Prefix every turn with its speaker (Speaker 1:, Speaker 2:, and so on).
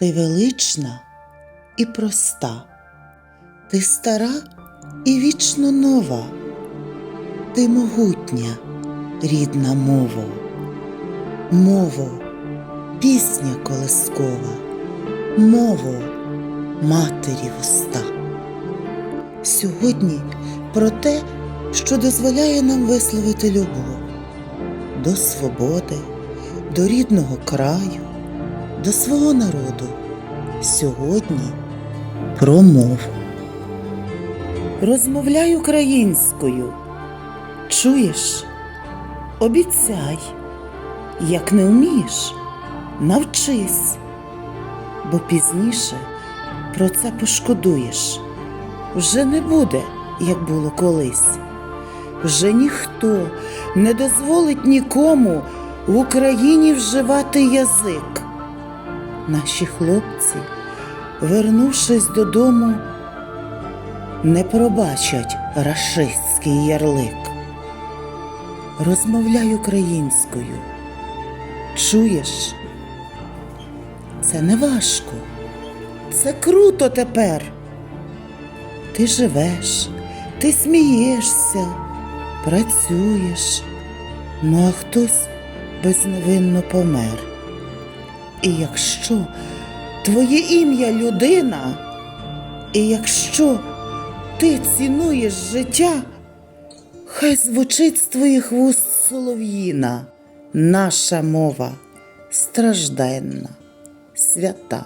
Speaker 1: Ти велична і проста, ти стара і вічно нова, ти могутня, рідна мово, мово, пісня колискова, мово, матері вуста. Сьогодні про те, що дозволяє нам висловити любов до свободи, до рідного краю, до свого народу. Сьогодні про мову. Розмовляй українською. Чуєш? Обіцяй, як не вмієш, навчись, бо пізніше про це пошкодуєш. Вже не буде, як було колись. Вже ніхто не дозволить нікому в Україні вживати язик. Наші хлопці, вернувшись додому, не пробачать рашистський ярлик. Розмовляй українською. Чуєш? Це не важко. Це круто тепер. Ти живеш, ти смієшся, працюєш, ну а хтось безневинно помер. І якщо твоє ім'я людина, і якщо ти цінуєш життя, хай звучить з твоїх вуст солов'їна, наша мова стражденна, свята.